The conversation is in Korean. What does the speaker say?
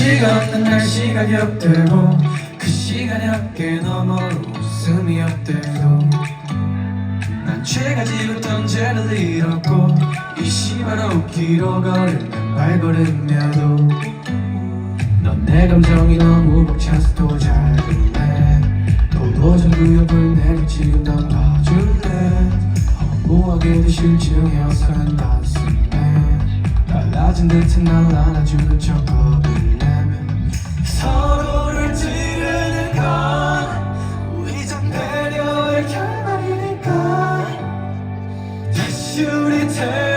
네가 없는 날씨가 격되고 그 시간에 어깨 너머로 웃음이 없대도 난 죄가 지었던 죄를 잃었고 이 시바로 길어 걸으면 발걸음이라도 넌 내 감정이 너무 벅차서 또잘 듣네 도도전 구역을 내려 지금 넌 봐줄래? 허무하게도 실증에 어색한 단숨에 달라진 듯한 날 안아주는 척 to return.